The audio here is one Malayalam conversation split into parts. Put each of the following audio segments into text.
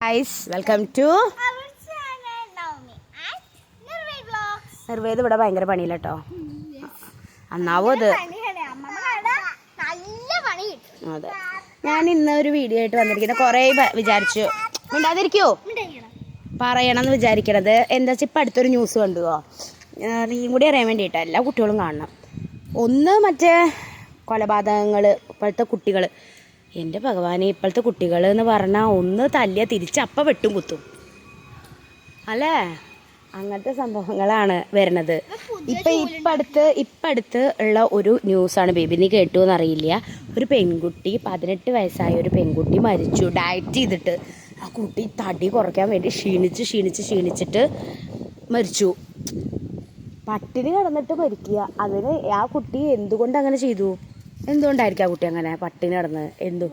ഗൈസ് വെൽക്കം ടു നിർവേദ് ഇവിടെ ഭയങ്കര പണിയില്ല കേട്ടോ അന്നാവോ അത്. ഞാൻ ഇന്ന് ഒരു വീഡിയോ ആയിട്ട് വന്നിരിക്കുന്നത് കുറേ വിചാരിച്ചു. മിണ്ടാതിരിക്കോ. പറയണം എന്ന് വിചാരിക്കണത്. എന്താ വെച്ചാൽ ഇപ്പം അടുത്തൊരു ന്യൂസ് കണ്ടുവോ? നീയും കൂടി അറിയാൻ വേണ്ടിയിട്ട്. എല്ലാ കുട്ടികളും കാണണം. ഒന്ന് മറ്റേ കൊലപാതകങ്ങൾ ഇപ്പോഴത്തെ കുട്ടികൾ എന്റെ ഭഗവാനെ ഇപ്പോഴത്തെ കുട്ടികൾ എന്ന് പറഞ്ഞാൽ ഒന്ന് തല്ലിയ തിരിച്ച് വെട്ടും കുത്തും. അല്ലേ? അങ്ങനത്തെ സംഭവങ്ങളാണ് വരുന്നത്. ഇപ്പം ഇപ്പം അടുത്ത് ഇപ്പം അടുത്ത് ഉള്ള ഒരു ന്യൂസാണ് ബേബി. നീ കേട്ടു എന്നറിയില്ല ഒരു പെൺകുട്ടി പതിനെട്ട് വയസ്സായ ഒരു പെൺകുട്ടി മരിച്ചു. ഡയറ്റ് ചെയ്തിട്ട് ആ കുട്ടി തടി കുറയ്ക്കാൻ വേണ്ടി ക്ഷീണിച്ച് ക്ഷീണിച്ച് ക്ഷീണിച്ചിട്ട് മരിച്ചു. പട്ടിണി കിടന്നിട്ട് മരിക്കുക. അതിന് ആ കുട്ടി എന്തുകൊണ്ട് അങ്ങനെ ചെയ്തു? എന്തുകൊണ്ടായിരിക്കും ആ കുട്ടി അങ്ങനെ പട്ടിണി കിടന്ന് എന്തു?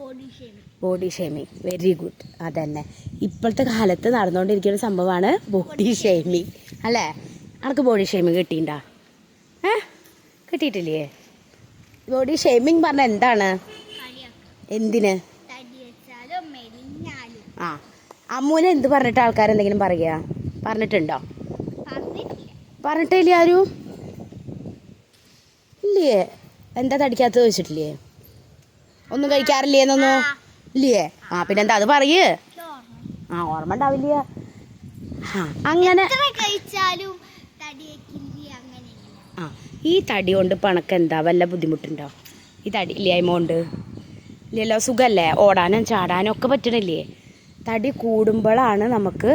ബോഡി ഷേമിങ് വെരി ഗുഡ് അതന്നെ. ഇപ്പോഴത്തെ കാലത്ത് നടന്നുകൊണ്ടിരിക്കുന്ന സംഭവമാണ് ബോഡി ഷേമിങ് അല്ലേ? അനക്ക് ബോഡി ഷേമിങ് കിട്ടിണ്ടാ ഏ? കിട്ടിയിട്ടില്ലേ? ബോഡി ഷേമിങ് പറഞ്ഞ എന്താണ്? എന്തിന്? ആ. അമ്മൂനെ എന്ത് പറഞ്ഞിട്ട് ആൾക്കാർ എന്തെങ്കിലും പറയുക പറഞ്ഞിട്ടുണ്ടോ? പറഞ്ഞിട്ടില്ല. പറഞ്ഞിട്ടില്ല ആരും? ഇല്ലേ? എന്താ തടിക്കാത്തത് ചോദിച്ചിട്ടില്ലേ? ഒന്നും കഴിക്കാറില്ലേ എന്നൊന്നും? ഇല്ലേ? ആ പിന്നെ എന്താ അത് പറയേ. ആ ഓർമ്മ ഉണ്ടാവില്ല. അങ്ങനെ ആ ഈ തടി കൊണ്ട് പണക്ക് എന്താ വല്ല ബുദ്ധിമുട്ടുണ്ടോ? ഈ തടി ഇല്ലായ്മ കൊണ്ട്? ഇല്ലല്ലോ സുഖല്ലേ? ഓടാനും ചാടാനും ഒക്കെ പറ്റണില്ലേ? തടി കൂടുമ്പോഴാണ് നമുക്ക്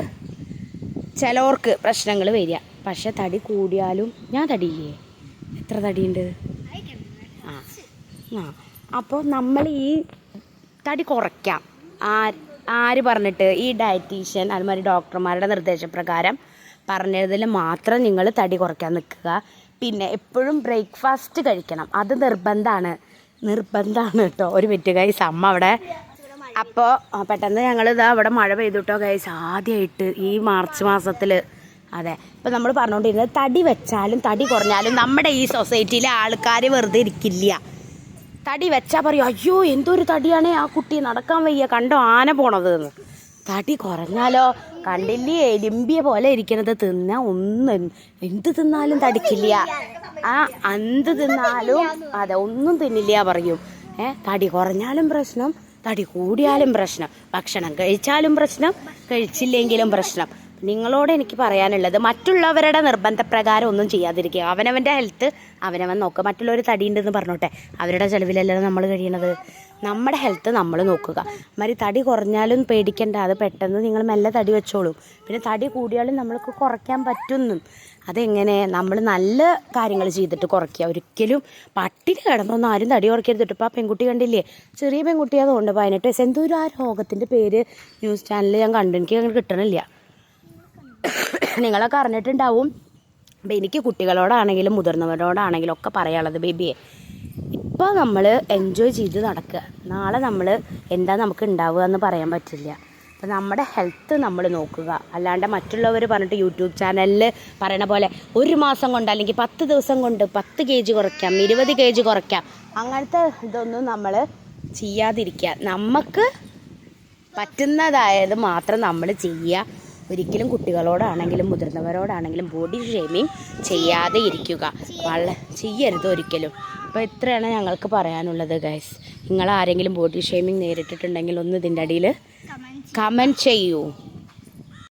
ചിലവർക്ക് പ്രശ്നങ്ങൾ വരിക. പക്ഷെ തടി കൂടിയാലും ഞാൻ തടിയില്ലേ? എത്ര തടിയുണ്ട്? ആ. അപ്പോൾ നമ്മൾ ഈ തടി കുറയ്ക്കാം. ആര് ആര് പറഞ്ഞിട്ട് ഈ ഡയറ്റീഷ്യൻ അതുമാതിരി ഡോക്ടർമാരുടെ നിർദ്ദേശപ്രകാരം പറഞ്ഞതിൽ മാത്രം നിങ്ങൾ തടി കുറയ്ക്കാൻ നിൽക്കുക. പിന്നെ എപ്പോഴും ബ്രേക്ക്ഫാസ്റ്റ് കഴിക്കണം. അത് നിർബന്ധമാണ് നിർബന്ധമാണ് കേട്ടോ ഒരു മിനിറ്റ് ഗൈസ് അമ്മ അവിടെ. അപ്പോൾ പെട്ടെന്ന് ഞങ്ങൾ ഇതാ അവിടെ മഴ പെയ്തു കേട്ടോ ഗൈസ് ആദ്യമായിട്ട് ഈ മാർച്ച് മാസത്തിൽ അതെ. ഇപ്പം നമ്മൾ പറഞ്ഞുകൊണ്ടിരുന്നത് തടി വെച്ചാലും തടി കുറഞ്ഞാലും നമ്മുടെ ഈ സൊസൈറ്റിയിലെ ആൾക്കാർ വെറുതെ ഇരിക്കില്ല. തടി വെച്ചാൽ പറയും അയ്യോ എന്തൊരു തടിയാണ് ആ കുട്ടി നടക്കാൻ വയ്യ കണ്ടോ ആന പോണത് എന്ന് തടി കുറഞ്ഞാലോ? കണ്ടില്ലേ എലിമ്പിയ പോലെ ഇരിക്കണത് തിന്നാ ഒന്നും എന്ത് തിന്നാലും തടിക്കില്ല. ആ എന്ത് തിന്നാലും അതെ ഒന്നും തിന്നില്ല പറയും. ഏ തടി കുറഞ്ഞാലും പ്രശ്നം തടി കൂടിയാലും പ്രശ്നം ഭക്ഷണം കഴിച്ചാലും പ്രശ്നം കഴിച്ചില്ലെങ്കിലും പ്രശ്നം. നിങ്ങളോട് എനിക്ക് പറയാനുള്ളത് മറ്റുള്ളവരുടെ നിർബന്ധപ്രകാരം ഒന്നും ചെയ്യാതിരിക്കുക. അവനവന്റെ ഹെൽത്ത് അവനവൻ നോക്കുക മറ്റുള്ളവർ തടിയുണ്ടെന്ന് പറഞ്ഞോട്ടെ. അവരുടെ ചെലവിലല്ലല്ലോ നമ്മൾ കഴിയണത്? നമ്മുടെ ഹെൽത്ത് നമ്മൾ നോക്കുക. മാതിരി തടി കുറഞ്ഞാലും പേടിക്കേണ്ട. അത് പെട്ടെന്ന് നിങ്ങൾ മെല്ലെ തടി വെച്ചോളൂ. പിന്നെ തടി കൂടിയാലും നമ്മൾക്ക് കുറയ്ക്കാൻ പറ്റുന്നു. അതെങ്ങനെ? നമ്മൾ നല്ല കാര്യങ്ങൾ ചെയ്തിട്ട് കുറയ്ക്കുക. ഒരിക്കലും പട്ടിണി കിടന്നൊന്നും ആരും തടി കുറയ്ക്കരുത് ഇപ്പോൾ ആ പെൺകുട്ടി കണ്ടില്ലേ? ചെറിയ പെൺകുട്ടി അതുകൊണ്ട് പതിനെട്ട് വയസ്സ്. എന്തോ ഒരു ആ രോഗത്തിന്റെ പേര് ന്യൂസ് ചാനലിൽ ഞാൻ കണ്ടു. എനിക്ക് അങ്ങനെ കിട്ടണില്ല. നിങ്ങളൊക്കെ അറിഞ്ഞിട്ടുണ്ടാവും. അപ്പം എനിക്ക് കുട്ടികളോടാണെങ്കിലും മുതിർന്നവരോടാണെങ്കിലും ഒക്കെ പറയാനുള്ളത് ബേബിയെ ഇപ്പോൾ നമ്മൾ എൻജോയ് ചെയ്ത് നടക്കുക. നാളെ നമ്മൾ എന്താ നമുക്ക് ഉണ്ടാവുക എന്ന് പറയാൻ പറ്റില്ല. അപ്പം നമ്മുടെ ഹെൽത്ത് നമ്മൾ നോക്കുക. അല്ലാണ്ട് മറ്റുള്ളവർ പറഞ്ഞിട്ട് യൂട്യൂബ് ചാനലിൽ പറയണ പോലെ ഒരു മാസം കൊണ്ട് അല്ലെങ്കിൽ പത്ത് ദിവസം കൊണ്ട് പത്ത് കെ ജി കുറയ്ക്കാം ഇരുപത് കെ ജി കുറയ്ക്കാം. അങ്ങനത്തെ ഇതൊന്നും നമ്മൾ ചെയ്യാതിരിക്കുക. നമുക്ക് പറ്റുന്നതായത് മാത്രം നമ്മൾ ചെയ്യുക. ഒരിക്കലും കുട്ടികളോടാണെങ്കിലും മുതിർന്നവരോടാണെങ്കിലും ബോഡി ഷേമിങ് ചെയ്യാതെ ഇരിക്കുക. വളരെ ചെയ്യരുത് ഒരിക്കലും. അപ്പോൾ ഇത്രയാണ് ഞങ്ങൾക്ക് പറയാനുള്ളത് ഗൈസ് നിങ്ങൾ ആരെങ്കിലും ബോഡി ഷേമിങ് നേരിട്ടിട്ടുണ്ടെങ്കിൽ ഒന്ന് ഇതിന്റെ അടിയിൽ കമന്റ് ചെയ്യൂ.